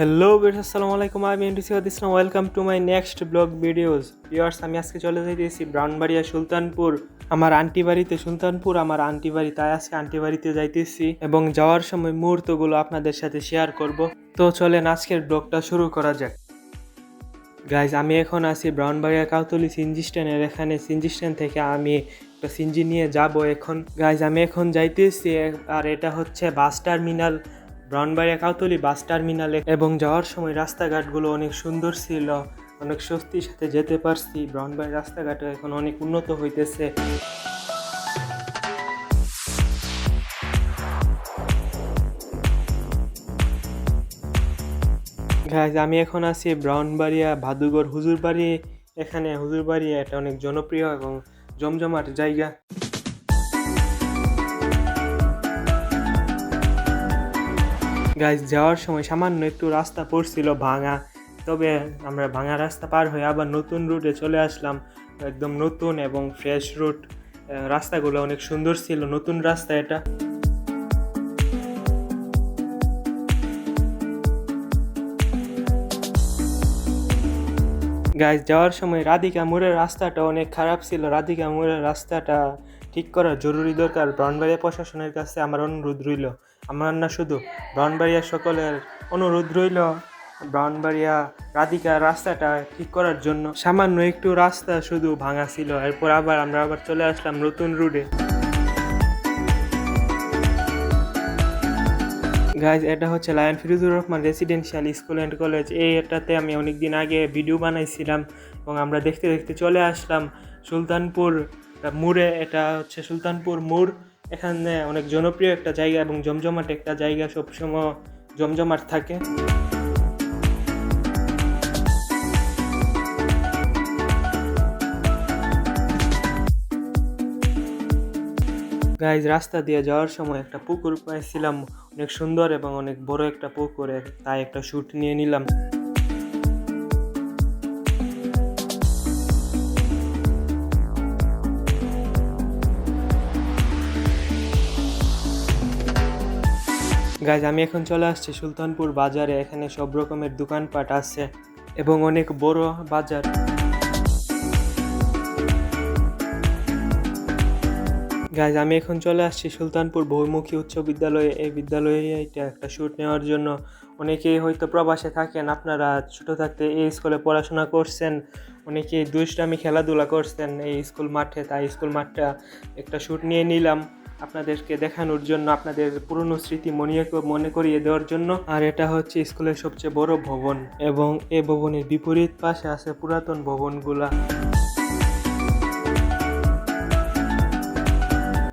Hello বেশ আসসালামু আলাইকুম আমি MD Siwad Islam welcome to my next blog videos viewers আমি আজকে চলে যাইতেছি ব্রাউনবাড়িয়া সুলতানপুর। আমার আন্টি বাড়িতে সুলতানপুর, আমার আন্টি বাড়ি, তাই আজকে আন্টি বাড়িতে যাইতেছি এবং যাওয়ার সময় মুহূর্তগুলো আপনাদের সাথে শেয়ার করব। তো চলেন আজকের ব্লগটা শুরু করা যাক। গাইজ আমি এখন আছি ব্রাউনবাড়িয়া কাউতলি সিনজি স্ট্যান্ডের। এখানে সিনজি স্ট্যান্ড থেকে আমি একটা সিনজি নিয়ে যাব এখন। গাইজ আমি এখন যাইতেছি, আর এটা হচ্ছে বাস টার্মিনাল। ব্রাউনবাড়িয়া কাউতলি বাস টার্মিনালে এবং যাওয়ার সময় রাস্তাঘাটগুলো অনেক সুন্দর ছিল, অনেক স্বস্তির সাথে যেতে পারছি। ব্রাউনবাড়ির রাস্তাঘাট এখন অনেক উন্নত হইতেছে। গাইজ আমি এখন আছি ব্রাউনবাড়িয়া ভাদুগড় হুজুরবাড়ি। এখানে হুজুরবাড়ি এটা অনেক জনপ্রিয় এবং জমজমাট জায়গা। গাইজ যাওয়ার সময় সামান্য একটু রাস্তা পড়ছিল ভাঙা, তবে আমরা ভাঙা রাস্তা পার হয়ে আবার নতুন রুটে চলে আসলাম, একদম নতুন এবং ফ্রেশ রুট রাস্তাগুলো অনেক সুন্দর ছিল, নতুন রাস্তা এটা। গাইজ যাওয়ার সময় রাধিকা মোড়ের রাস্তাটা অনেক খারাপ ছিল। রাধিকা মোড়ের রাস্তাটা ঠিক করা জরুরি দরকার। ব্রাউনবাড়িয়া প্রশাসনের কাছে আমার অনুরোধ রইল। আমার না শুধু ব্রাউনবাড়িয়া সকলের অনুরোধ রইল ব্রাউনবাড়িয়া রাধিকা রাস্তাটা ঠিক করার জন্য। সামান্য একটু রাস্তা শুধু ভাঙা ছিল, এরপর আবার আমরা আবার চলে আসলাম নতুন রুটে। গাইজ এটা হচ্ছে lion Firuzur Rahman residential school and college এই এটাতে আমি অনেক দিন আগে ভিডিও বানাইছিলাম এবং আমরা দেখতে দেখতে চলে আসলাম সুলতানপুর মুড়ে। এটা হচ্ছে সুলতানপুর মুড়। এখানে অনেক জনপ্রিয় একটা জায়গা এবং জমজমাট একটা জায়গা সবসময় জমজমাট থাকে। গাইজ রাস্তা দিয়ে যাওয়ার সময় একটা পুকুর পাইছিলাম, অনেক সুন্দর এবং অনেক বড় একটা পুকুরে, তাই একটা শ্যুট নিয়ে নিলাম। গাইজ আমি এখন চলে আসছি সুলতানপুর বাজারে। এখানে সব রকমের দোকানপাট আছে এবং অনেক বড় বাজার। গাইজ আমি এখন চলে আসছি সুলতানপুর বহুমুখী উচ্চ বিদ্যালয়ে। এই বিদ্যালয়ে এটা একটা শ্যুট নেওয়ার জন্য অনেকেই হয়তো প্রবাসে থাকেন। আপনারা ছোটো থাকতে এই স্কুলে পড়াশোনা করছেন, অনেকেই দুষ্টামি খেলাধুলা করছেন। এই স্কুল মাঠে, তাই স্কুল মাঠটা একটা শ্যুট নিয়ে নিলাম। আপনাদেরকে দেখানোর জন্য, আপনাদের পুরনো স্মৃতি মনে মনে করিয়ে দেওয়ার জন্য। আর এটা হচ্ছে স্কুলের সবচেয়ে বড় ভবন এবং এই ভবনের বিপরীত পাশে আছে পুরাতন ভবনগুলা।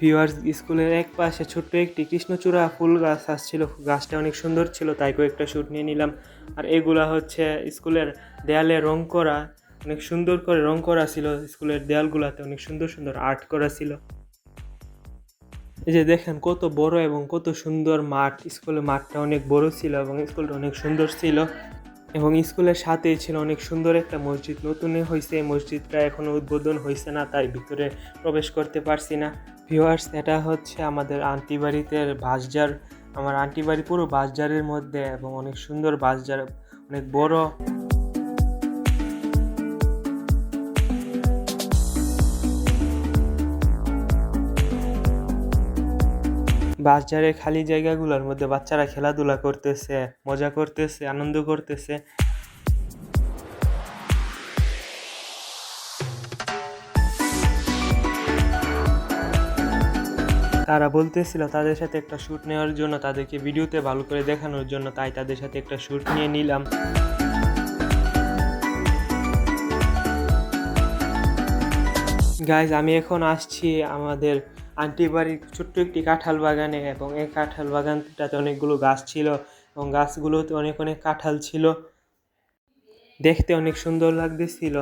ভিওয়ার্স স্কুলের এক পাশে ছোট্ট একটি কৃষ্ণচূড়া ফুল গাছ আসছিল। গাছটা অনেক সুন্দর ছিল, তাই কয়েকটা শ্যুট নিয়ে নিলাম। আর এগুলা হচ্ছে স্কুলের দেয়ালে রং করা, অনেক সুন্দর করে রং করা ছিল। স্কুলের দেয়ালগুলাতে অনেক সুন্দর সুন্দর আর্ট করা ছিল। এই যে দেখেন কত বড় এবং কত সুন্দর মাঠ। স্কুলের মাঠটা অনেক বড় ছিল এবং স্কুলটা অনেক সুন্দর ছিল এবং স্কুলের সাথেই ছিল অনেক সুন্দর একটা মসজিদ। নতুনই হয়েছে এই মসজিদটা এখনও উদ্বোধন হয়েছে না, তাই ভিতরে প্রবেশ করতে পারছি না। ভিউয়ার্স এটা হচ্ছে আমাদের আন্টি বাড়িতে বাসজার, আমার আন্টি বাড়ি পুরো বাসজারের মধ্যে এবং অনেক সুন্দর বাসজার, অনেক বড়। বাসজারের খালি জায়গাগুলোর মধ্যে বাচ্চারা খেলাধুলা করতেছে, মজা করতেছে, আনন্দ করতেছে। তারা বলতেছিল তাদের সাথে একটা শ্যুট নেওয়ার জন্য, তাদেরকে ভিডিওতে ভালো করে দেখানোর জন্য, তাই তাদের সাথে একটা শ্যুট নিয়ে নিলাম। গাইজ আমি এখন আসছি আমাদের আন্টি বাড়ির ছোট্ট একটি কাঁঠাল বাগানে এবং এই কাঁঠাল বাগানটাতে অনেকগুলো গাছ ছিল এবং গাছগুলোতে অনেক অনেক কাঁঠাল ছিল। দেখতে অনেক সুন্দর লাগতেছিল।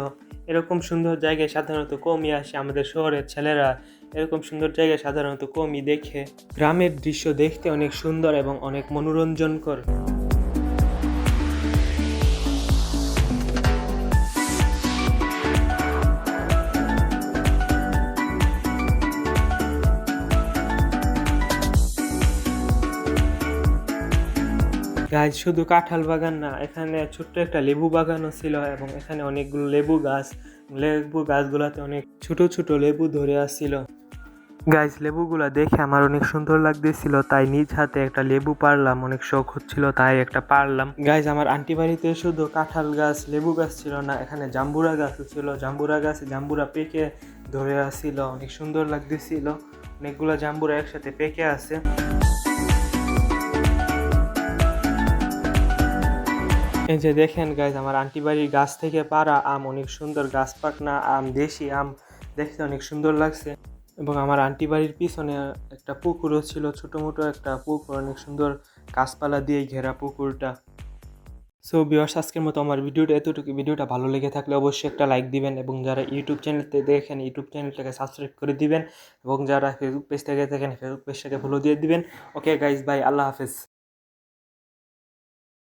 এরকম সুন্দর জায়গায় সাধারণত কমই আসে আমাদের শহরের ছেলেরা। এরকম সুন্দর জায়গায় সাধারণত কমই দেখে। গ্রামের দৃশ্য দেখতে অনেক সুন্দর এবং অনেক মনোরঞ্জনকর। গাছ শুধু কাঁঠাল বাগান না, এখানে ছোট্ট একটা লেবু বাগানও ছিল এবং এখানে অনেকগুলো লেবু গাছ, লেবু গাছগুলোতে অনেক ছোট ছোট লেবু ধরে আসছিল। গাইস লেবুগুলা দেখে আমার অনেক সুন্দর লাগতেছিল, তাই নিজ হাতে একটা লেবু পারলাম, অনেক শখ হচ্ছিল, তাই একটা পারলাম। গাইস আমার আন্টি বাড়িতে শুধু কাঁঠাল গাছ, লেবু গাছ ছিল না, এখানে জাম্বুরা গাছও ছিল, জাম্বুরা গাছে জাম্বুরা পেকে ধরে আসছিল, অনেক সুন্দর লাগতেছিল। অনেকগুলো জাম্বুরা একসাথে পেকে আছে। এই যে দেখেন গাইজ আমার আন্টি বাড়ির গাছ থেকে পারা আম, অনেক সুন্দর গাছ পাকনা আম, দেশি আম, দেখতে অনেক সুন্দর লাগছে। এবং আমার আন্টি বাড়ির পিছনে একটা পুকুরও ছিল ছোটো মোটো একটা পুকুর, অনেক সুন্দর গাছপালা দিয়ে ঘেরা পুকুরটা। সো বিয়ার্স আজকের মতো আমার ভিডিওটা এতটুকু। ভিডিওটা ভালো লেগে থাকলে অবশ্যই একটা লাইক দিবেন এবং যারা ইউটিউব চ্যানেলতে দেখেন ইউটিউব চ্যানেলটাকে সাবস্ক্রাইব করে দিবেন এবং যারা ফেসবুক পেজ থেকে দেখেন ফেসবুক পেজটাকে ফলো দিয়ে দিবেন। ওকে গাইজ বাই আল্লাহ হাফেজ।